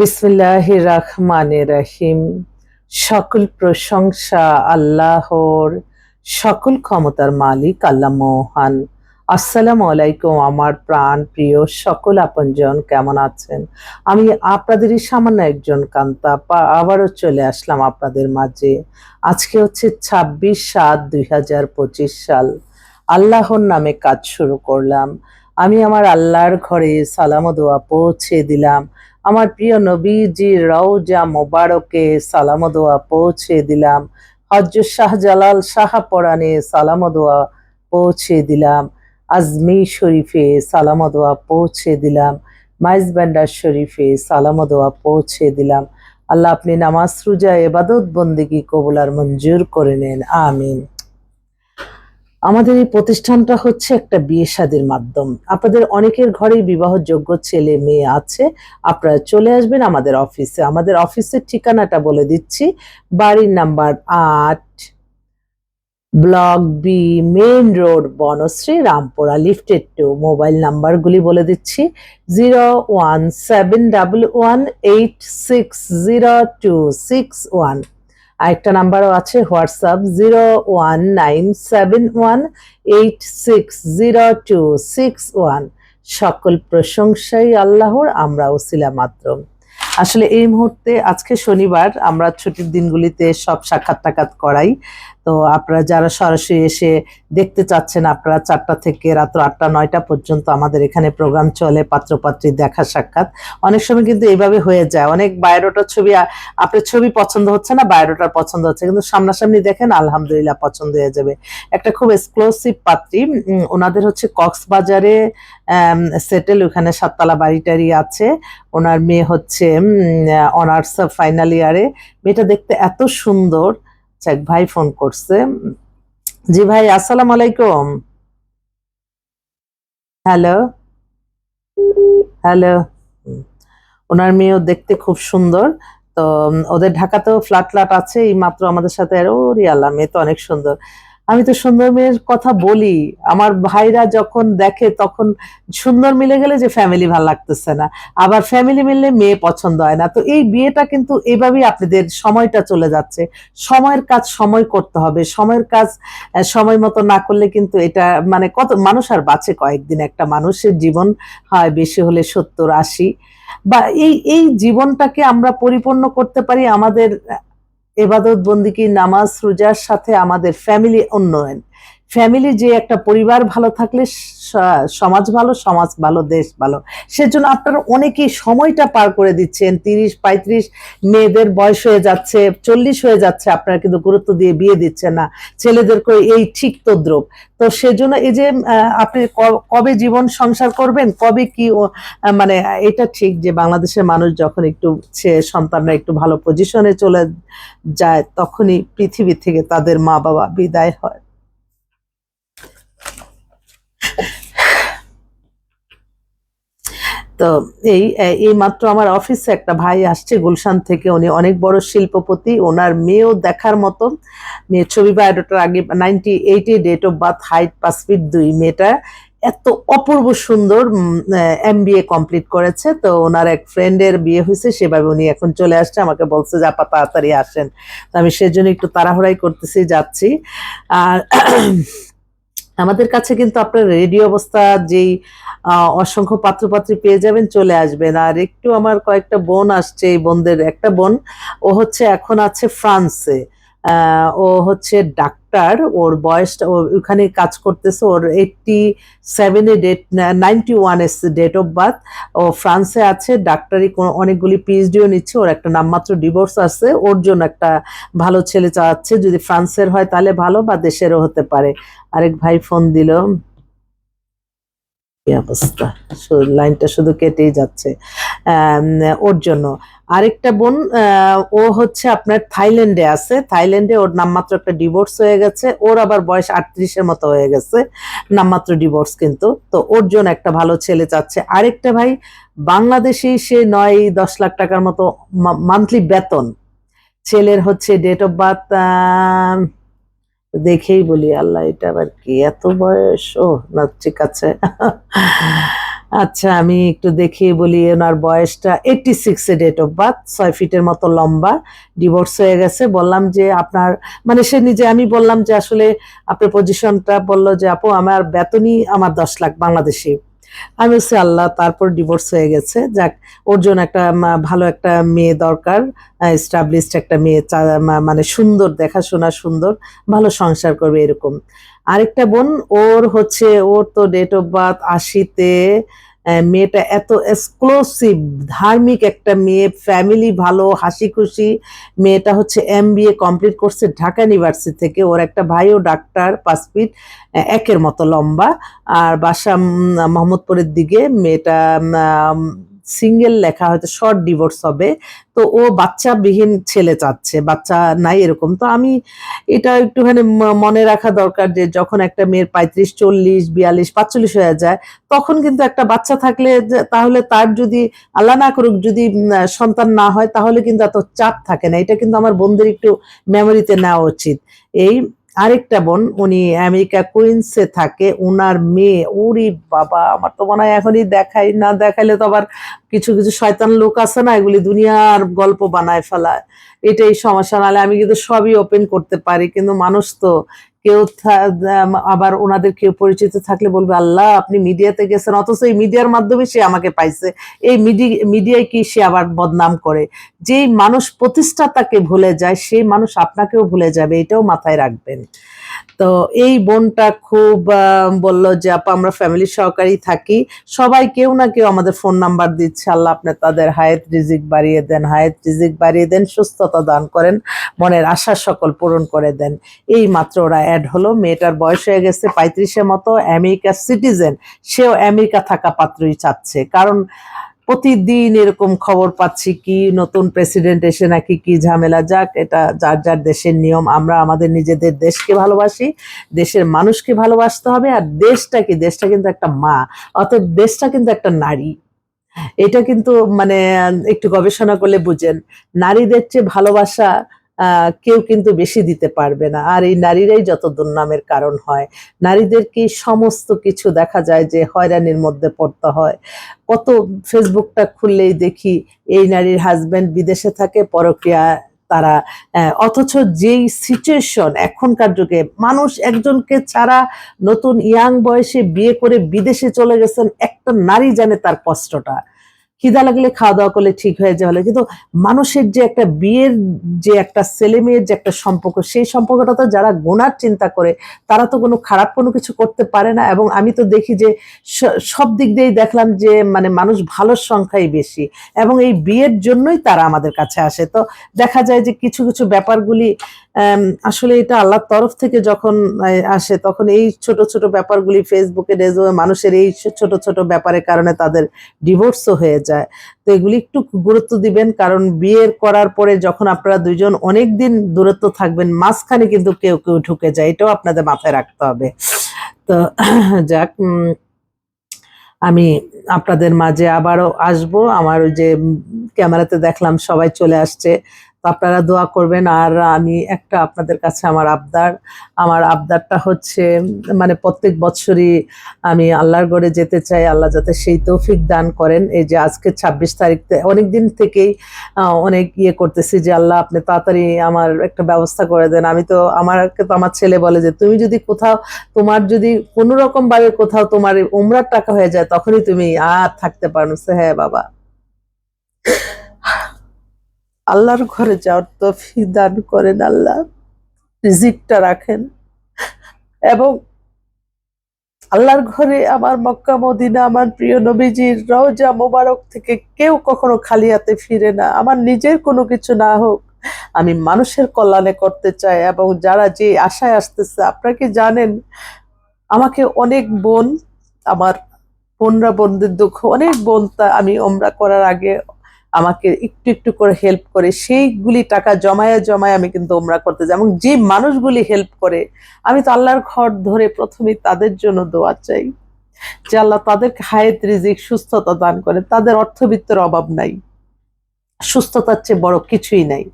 বিসমিল্লাহ রহমান রহিম সকল প্রশংসা আল্লাহর, সকল ক্ষমতার মালিক আল্লাহ মহান। আসসালামু আলাইকুম আমার প্রাণ প্রিয় সকল আপনজন, কেমন আছেন? আমি আপনাদেরই সামান্য একজন কান্তা আবারও চলে আসলাম আপনাদের মাঝে। আজকে হচ্ছে ছাব্বিশ সাত দুই সাল। আল্লাহর নামে কাজ শুরু করলাম। আমি আমার আল্লাহর ঘরে সালাম দোয়া পৌঁছে দিলাম। আমার প্রিয় নবীজি, রওজা মোবারকে সালাম দোয়া পৌঁছে দিলাম। হজরত শাহজালাল শাহ পরাণে সালাম দোয়া পৌঁছে দিলাম। আজমি শরীফে সালাম দোয়া পৌঁছে দিলাম। মাইজ ব্যান্ডার শরীফে সালাম দোয়া পৌঁছে দিলাম। আল্লাহ আপনি নামাজ রুজা এবাদত বন্দিগি কবুলার মঞ্জুর করে নেন। আমিন। আমাদের এই প্রতিষ্ঠানটা হচ্ছে একটা বিয়ে শাদীর মাধ্যম। আপনাদের অনেকের ঘরেই বিবাহযোগ্য ছেলে মেয়ে আছে। আপনারা চলে আসবেন আমাদের অফিসে। আমাদের অফিসের ঠিকানাটা বলে দিচ্ছি। বাড়ির নাম্বার আট, block B, main road, Banasree, Rampura, lifted two. Mobile নাম্বারগুলি বলে দিচ্ছি। Zero one seven double one eight six zero two six one. আরেকটা নাম্বারও আছে, WhatsApp zero one nine seven one eight six zero two six one. সকল প্রশংসাই আল্লাহর আমরা ওসিলা মাত্র আসলে এই মুহূর্তে আজকে শনিবার, আমরা ছুটির দিনগুলিতে সব সাক্ষাৎ টাকাত করাই। তো আপনারা যারা সরাসরি এসে দেখতে চাচ্ছেন, আপনারা চারটা থেকে রাত্র আটটা, নয়টা পর্যন্ত আমাদের এখানে প্রোগ্রাম চলে, পাত্রপাত্রী দেখা সাক্ষাৎ। অনেক সময় কিন্তু এইভাবে হয়ে যায়। অনেক বায়োডাটার ছবি আপনার ছবি পছন্দ হচ্ছে না বায়োডাটার পছন্দ হচ্ছে। কিন্তু সামনাসামনি দেখেন, আলহামদুলিল্লাহ পছন্দ হয়ে যাবে। একটা খুব এক্সক্লুসিভ পাত্রী ওনাদের হচ্ছে কক্সবাজারে সেটেল ওখানে সাততলা বাড়িটারি আছে। ওনার মেয়ে হচ্ছে অনার্স ফাইনাল ইয়ারে মেয়েটা দেখতে এত সুন্দর। এক ভাই ফোন করছে। জি ভাই, আসসালামু আলাইকুম। হ্যালো হ্যালো ওনার মেয়েও দেখতে খুব সুন্দর। তো ওদের ঢাকাতেও ফ্ল্যাট ফ্ল্যাট আছে। এই মাত্র আমাদের সাথে, আর ওরে আল্লাহ মেয়ে তো অনেক সুন্দর। আমি তো সুন্দর মেয়ের কথা বলি। আমার ভাইরা যখন দেখে তখন সুন্দর মিলে গেলে যে ফ্যামিলি ভালো লাগতেছে না। আবার ফ্যামিলি মিললে মেয়ে পছন্দ হয় না। তো এই বিয়েটা কিন্তু এভাবেই আপনাদের সময়টা চলে যাচ্ছে। সময়ের কাজ সময় করতে হবে। সময়ের কাজ সময় মতো না করলে কিন্তু এটা মানে কত, মানুষ আর বাঁচে কয়েকদিন। একটা মানুষের জীবন হয় বেশি হলে সত্তর আশি। বা এই এই জীবনটাকে আমরা পরিপূর্ণ করতে পারি আমাদের এবাদত বন্দিকি নামাজ রোজার সাথে আমাদের ফ্যামিলি উন্নয়ন। ফ্যামিলি যে একটা পরিবার ভালো থাকলে সমাজ ভালো সমাজ ভালো, দেশ ভালো। সেজন্য আপনারা অনেকেই সময়টা পার করে দিচ্ছেন। তিরিশ, পঁয়ত্রিশ মেয়েদের বয়স হয়ে যাচ্ছে, চল্লিশ হয়ে যাচ্ছে, আপনারা কিন্তু গুরুত্ব দিয়ে বিয়ে দিচ্ছেন না। ছেলেদেরকে এই ঠিক তদ্রুপ। তো সেজন্য এই যে আপনি কবে জীবন সংসার করবেন, কবে কি মানে এটা ঠিক যে বাংলাদেশের মানুষ যখন একটু ছে- সন্তানরা একটু ভালো পজিশনে চলে যায়, তখনই পৃথিবী থেকে তাদের মা বাবা বিদায় হয়। তো এই এই মাত্র আমার অফিসে একটা ভাই আসছে গুলশান থেকে। উনি অনেক বড় শিল্পপতি। ওনার মেয়েও দেখার মতো। মেয়ে ছবি বায়োডাটার আগে নাইনটি এইটে ডেট অফ বার্থ, হাইট পাঁচ ফিট দুই মেয়েটা এত অপূর্ব সুন্দর এম বি এ কমপ্লিট করেছে। তো ওনার এক ফ্রেন্ডের বিয়ে হয়েছে, সেভাবে উনি এখন চলে আসছে। আমাকে বলছে যে, আপা, তাড়াতাড়ি আসেন। তো আমি সেজন্য একটু তাড়াহুড়াই করতেছি, যাচ্ছি। আর আমাদের কাছে কিন্তু আপনার রেডিও অবস্থা, যেই অসংখ্য পাত্রপাত্রী পেয়ে যাবেন, চলে আসবেন। আর একটু আমার কয়েকটা বোন আসছে, এই বোনদের, একটা বোন, ও হচ্ছে এখন আছে ফ্রান্সে। ও হচ্ছে ডাক্তার, ওর বয়সটা ওখানে কাজ করতেছে, ওর এইটটি সেভেনে ডেট নাইনটি ওয়ান এস ডেট অফ বার্থ ও ফ্রান্সে আছে ডাক্তারই কোনো অনেকগুলি পিএইচডিও নিচ্ছে, ওর একটা নামমাত্র ডিভোর্স আছে, ওর জন্য একটা ভালো ছেলে চাচ্ছে। যদি ফ্রান্সের হয় তাহলে ভালো, বা দেশেরও হতে পারে। আরেক ভাই ফোন দিল। অবস্থা? লাইনটা শুধু কেটেই যাচ্ছে। ওর জন্য। আরেকটা বোন ও হচ্ছে আপনার থাইল্যান্ডে আছে। থাইল্যান্ডে ওর নামমাত্র একটা ডিভোর্স হয়ে গেছে। ওর আবার বয়স আটত্রিশের মতো হয়ে গেছে। নামমাত্র ডিভোর্স কিন্তু। তো ওর জন্য একটা ভালো ছেলে চাচ্ছে। আরেকটা ভাই বাংলাদেশি সে নয়, দশ লাখ টাকার মতো মান্থলি বেতন। ছেলের হচ্ছে ডেট অফ বার্থ দেখেই বলি, আল্লাহ, এটা আবার কি? এত বয়স? ও না ঠিক আছে আচ্ছা আমি একটু দেখিয়ে বলি, ওনার বয়সটা এইটটি সিক্সে ডেট অফ বার্থ ছয় ফিটের মতো লম্বা ডিভোর্স হয়ে গেছে। বললাম যে, আপনার মানে সে নিজে, আমি বললাম যে, আসলে আপনার পজিশনটা বলল যে, আপু, আমার বেতনই আমার দশ লাখ বাংলাদেশি। আমি বলছি, আল্লাহ, তারপর ডিভোর্স হয়ে গেছে। যাক, ওর জন্য একটা ভালো একটা মেয়ে দরকার স্টাবলিশড একটা মেয়ে মানে সুন্দর, দেখাশোনা সুন্দর, ভালো সংসার করবে এরকম। আরেকটা বোন, ওর হচ্ছে, ওর তো ডেট অফ বার্থ আশিতে মেয়েটা এত এক্সক্লোসিভ ধার্মিক একটা মেয়ে ফ্যামিলি ভালো হাসি খুশি মেয়েটা হচ্ছে এম বি এ কমপ্লিট করছে ঢাকা ইউনিভার্সিটি থেকে। ওর একটা ভাইও ডাক্তার পাসপিট একের মতো লম্বা। আর বাসা মোহাম্মদপুরের দিকে মেয়েটা সিঙ্গেল লেখা, হয়তো শর্ট ডিভোর্স হবে। তো ও বাচ্চা বিহীন ছেলে চাচ্ছে, বাচ্চা নাই এরকম। তো আমি এটা একটুখানি মনে রাখা দরকার যে যখন একটা মেয়ের পঁয়ত্রিশ, চল্লিশ, বিয়াল্লিশ, পাঁচচল্লিশ হয়ে যায়, তখন কিন্তু একটা বাচ্চা থাকলে তাহলে তার যদি আল্লাহ না করুক, যদি সন্তান না হয়, তাহলে কিন্তু এত চাপ থাকে না। এটা কিন্তু আমার বোনদের একটু মেমোরিতে নেওয়া উচিত। এই আরেকটা বোন, উনি আমেরিকা কুইন্সে থাকে ওনার মেয়ে ওরি বাবা, আমার তো মনে হয় এখনই দেখাই, না দেখাইলে তো আবার কিছু কিছু শয়তান লোক আছে না, এগুলি দুনিয়ার গল্প বানায় ফেলায়। এটাই সমস্যা, নাহলে আমি কিন্তু সবই ওপেন করতে পারি, কিন্তু মানুষ তো কেউ আবার ওনাদের কেউ পরিচিত থাকলে বলবে, আল্লাহ, আপনি মিডিয়াতে গেছেন, অথচ এই মিডিয়ার মাধ্যমে সে আমাকে পাইছে। এই মিডিয়ায় কি সে আবার বদনাম করে? যেই মানুষ প্রতিষ্ঠাতাকে ভুলে যায়, সেই মানুষ আপনাকেও ভুলে যাবে, এটাও মাথায় রাখবেন। তো এই বোনটা খুব বলল যে, আপা, আমরা ফ্যামিলি সহকারী থাকি। সবাই কেউ না কেউ আমাদের ফোন নাম্বার দিচ্ছে। আল্লাহ, আপনি তাদের হায়াত রিজিক বাড়িয়ে দেন, হায়াত রিজিক বাড়িয়ে দেন, সুস্থতা দান করেন, মনের আশা সকল পূরণ করে দেন। এই মাত্র ওরা অ্যাড হলো। মেয়েটার বয়স হয়ে গেছে পঁয়ত্রিশের মতো। আমেরিকার সিটিজেন, সেও আমেরিকা থাকা পাত্রই চাচ্ছে। কারণ প্রতিদিন এরকম খবর পাচ্ছি কি, নতুন প্রেসিডেন্ট এসে নাকি কি ঝামেলা যাক, এটা যার যার দেশের নিয়ম। আমরা আমাদের নিজেদের দেশকে ভালোবাসি, দেশের মানুষকে ভালোবাসতে হবে, আর দেশটা কি? দেশটা কিন্তু একটা মা অতএব দেশটা কিন্তু একটা নারী। এটা কিন্তু মানে একটু গবেষণা করলে বুঝেন, নারীদের চেয়ে ভালোবাসা কেউ কিন্তু বেশি দিতে পারবে না। আর এই নারীরাই যত দুর্নামের কারণ হয় নারীদেরকে সমস্ত কিছু দেখা যায় যে হয়রানির মধ্যে পড়তে হয়? কত ফেসবুকটা খুললেই দেখি এই নারীর হাজবেন্ড বিদেশে থাকে পরক্রিয়া তারা অথচ যেই সিচুয়েশন এখনকার যুগে, মানুষ একজনকে ছাড়া নতুন ইয়াং বয়সে বিয়ে করে বিদেশে চলে গেছেন, একটা নারী জানে তার কষ্টটা। খিদা লাগলে খাওয়া দাওয়া করলে ঠিক হয়ে যাবে কিন্তু মানুষের যে একটা বিয়ের যে একটা ছেলে মেয়ের যে একটা সম্পর্ক, সেই সম্পর্কটা তো যারা গোনার চিন্তা করে, তারা তো কোনো খারাপ কোনো কিছু করতে পারে না। এবং আমি তো দেখি যে সব দিক দিয়েই দেখলাম যে মানে মানুষ ভালোর সংখ্যাই বেশি। এবং এই বিয়ের জন্যই তারা আমাদের কাছে আসে। তো দেখা যায় যে কিছু কিছু ব্যাপারগুলি আসলে এটা আল্লাহর তরফ থেকে যখন আসে, তখন এই ছোট ছোট ব্যাপারগুলি ফেসবুকে রেজো মানুষের এই ছোট ছোট ব্যাপারের কারণে তাদের ডিভোর্সও হয়ে যায়। তো এগুলি একটু গুরুত্ব দিবেন, কারণ বিয়ের করার পরে যখন আপনারা দুইজন অনেক দিন দূরত্ব থাকবেন, মাঝখানে কিন্তু কেউ কেউ ঢুকে যায়, এটাও আপনাদের মাথায় রাখতে হবে। তো যাক আমি আপনাদের মাঝে আবারও আসব। আমার ওই যে ক্যামেরাতে দেখলাম সবাই চলে আসছে। আপনারা দোয়া করবেন। আর আমি একটা আপনাদের কাছে আমার আবদার। আমার আবদারটা হচ্ছে মানে প্রত্যেক বছরই আমি আল্লাহর গড়ে যেতে চাই। আল্লাহ যাতে সেই তৌফিক দান করেন। এই যে আজকে ছাব্বিশ তারিখ অনেক দিন থেকেই অনেক ইয়ে করতেছি যে আল্লাহ আপনি তাড়াতাড়ি আমার একটা ব্যবস্থা করে দেন। আমি তো আমারকে তো আমার ছেলে বলে যে, তুমি যদি কোথাও, তোমার যদি কোনো রকম ভাবে কোথাও তোমার উমরার টাকা হয়ে যায়, তখনই তুমি আর থাকতে পারো। হ্যাঁ বাবা। আল্লাহর ঘরে যাওয়ার তো দান করেন আল্লাহ। রিজিকটা রাখেন। এবং আল্লাহর ঘরে আমার মক্কা, মদিনা, আমার প্রিয় নবীজির রওজা মোবারক থেকে কেউ কখনো খালি হাতে ফিরে না। আমার নিজের কোনো কিছু না হোক, আমি মানুষের কল্যাণে করতে চাই এবং যারা যে আশায় আসতেছে, আপনারা কি জানেন? আমাকে অনেক বোন, আমার বোনরা বোনদের দুঃখ, অনেক বোন তা আমি ওমরা করার আগে আমাকে একটু একটু করে হেল্প করে, সেইগুলি টাকা জমায়ে জমায়ে আমি কিন্তু ওমরা করতে যাই এবং যে মানুষগুলি হেল্প করে, আমি তো আল্লাহর ঘর ধরে প্রথমেই তাদের জন্য দোয়া চাই। যে আল্লাহ তাদেরকে হায়াত, রিজিক, সুস্থতা দান করে, তাদের অর্থবিত্তের অভাব নাই। সুস্থতার চেয়ে বড় কিছুই নাই।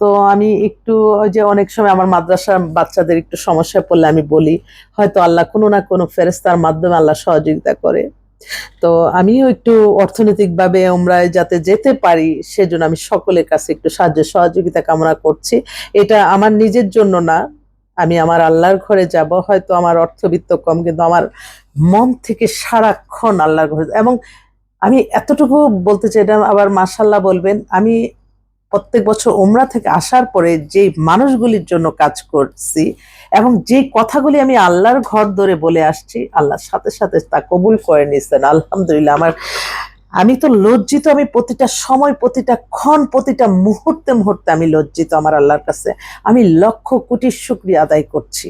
তো আমি একটু যে অনেক সময় আমার মাদ্রাসার বাচ্চাদের একটু সমস্যায় পড়লে আমি বলি, হয়তো আল্লাহ কোনো না কোনো ফেরেস্তার মাধ্যমে আল্লাহ সহযোগিতা করে। তো আমিও একটু অর্থনৈতিকভাবে আমরা যাতে যেতে পারি, সেজন্য আমি সকলের কাছে একটু সাহায্য, সহযোগিতা কামনা করছি। এটা আমার নিজের জন্য না, আমি আমার আল্লাহর ঘরে যাব, হয়তো আমার অর্থবিত্ত কম, কিন্তু আমার মন থেকে সারাক্ষণ আল্লাহর ঘরে। এবং আমি এতটুকু বলতে চাই, এটা আবার মাসাল্লাহ বলবেন, আমি প্রত্যেক বছর ওমরা থেকে আসার পরে যে মানুষগুলির জন্য কাজ করছি এবং যে কথাগুলি আমি আল্লাহর ঘর ধরে বলে আসছি, আল্লাহর সাথে সাথে তা কবুল করে নিয়েছেন আলহামদুলিল্লাহ, আমার আমি তো লজ্জিত, আমি প্রতিটা সময়, প্রতিটা ক্ষণ, প্রতিটা মুহূর্তে মুহূর্তে আমি লজ্জিত আমার আল্লাহর কাছে। আমি লক্ষ কোটি শুক্রিয়া আদায় করছি।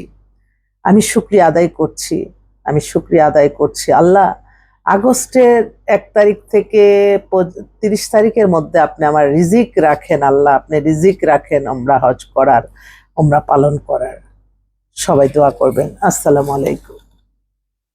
আমি শুক্রিয়া আদায় করছি। আমি শুক্রিয়া আদায় করছি। আল্লাহ আগস্টের এক তারিখ থেকে তিরিশ তারিখের মধ্যে আপনি আমার রিজিক রাখেন, আল্লাহ আপনি রিজিক রাখেন আমরা হজ করার, আমরা পালন করার। সবাই দোয়া করবেন। আসসালামু আলাইকুম।